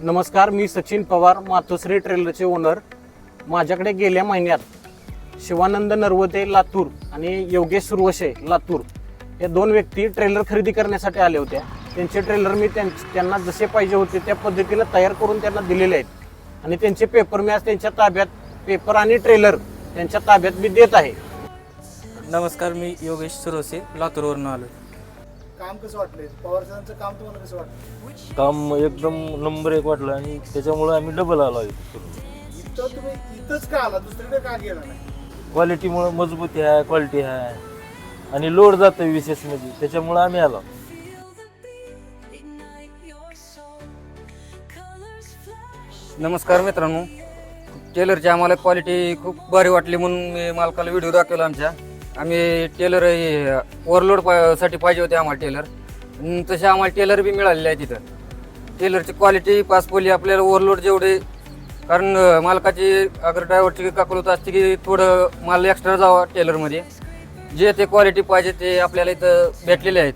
नमस्कार मी सचिन पवार मातोश्री ट्रेलरचे ओनर. माझ्याकडे गेल्या महिन्यात शिवानंद नरवते लातूर आणि योगेश सुरवशे लातूर या दोन व्यक्ती ट्रेलर खरेदी करण्यासाठी आले होत्या त्यांचे ट्रेलर मी त्यां- त्यांना जसे पाहिजे होते त्या पद्धतीनं तयार करून त्यांना दिलेले आहेत. आणि त्यांचे पेपर मी आज त्यांच्या ताब्यात पेपर आणि ट्रेलर त्यांच्या ताब्यात मी देत आहे. नमस्कार मी योगेश सुरवसे लातूरवरून आलो काम कसं वाटलंय? पवार साहेबांचं काम तुम्हाला कसं वाटलं? काम एकदम नंबर एक वाटलं आणि त्याच्यामुळे आम्ही डबल आलो आहे इथं तुम्ही इथंच का आला? दुसरीकडे का गेला नाही? क्वालिटीमुळे मजबूती आहे क्वालिटी आहे. आणि लोड जातं विशेष म्हणजे. त्याच्यामुळे आम्ही आलो. नमस्कार मित्रांनो. टेलरची आम्हाला क्वालिटी खूप भारी वाटली म्हणून मी मालकाला व्हिडिओ दाखवला आमच्या. आम्ही टेलर ओव्हरलोडसाठी पाहिजे होते आम्हाला टेलर. तसे आम्हाला टेलर बी मिळालेले आहे तिथं टेलरची क्वालिटी पासपोली आपल्याला ओव्हरलोड जेवढे कारण मालकाची अगर ड्रायव्हरची काकलूत असते की थोडं माल एक्स्ट्रा जावा टेलरमध्ये. जे ते क्वालिटी पाहिजे ते आपल्याला इथं भेटलेले आहेत.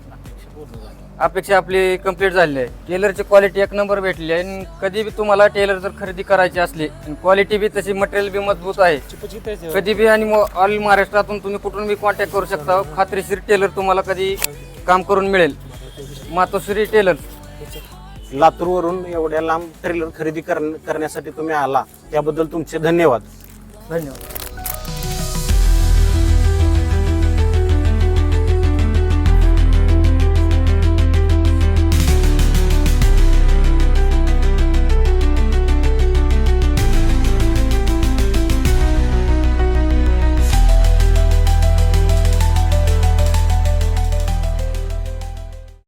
अपेक्षा आपली कंप्लीट झालेली आहे. टेलरची क्वालिटी एक नंबर भेटलेली आहे. आणि कधी बी तुम्हाला टेलर जर खरेदी करायची असली क्वालिटी बी तशी मटेरियल बी मजबूत आहे कधी बी आणि ऑल महाराष्ट्रातून तुम्ही कुठून बी कॉन्टॅक्ट करू शकता. खात्रीशीर टेलर तुम्हाला कधी काम करून मिळेल. मातोश्री टेलर लातूरवरून एवढ्या लांब ट्रेलर खरेदी करण्या- करण्यासाठी तुम्ही आला. त्याबद्दल तुमचे धन्यवाद. धन्यवाद.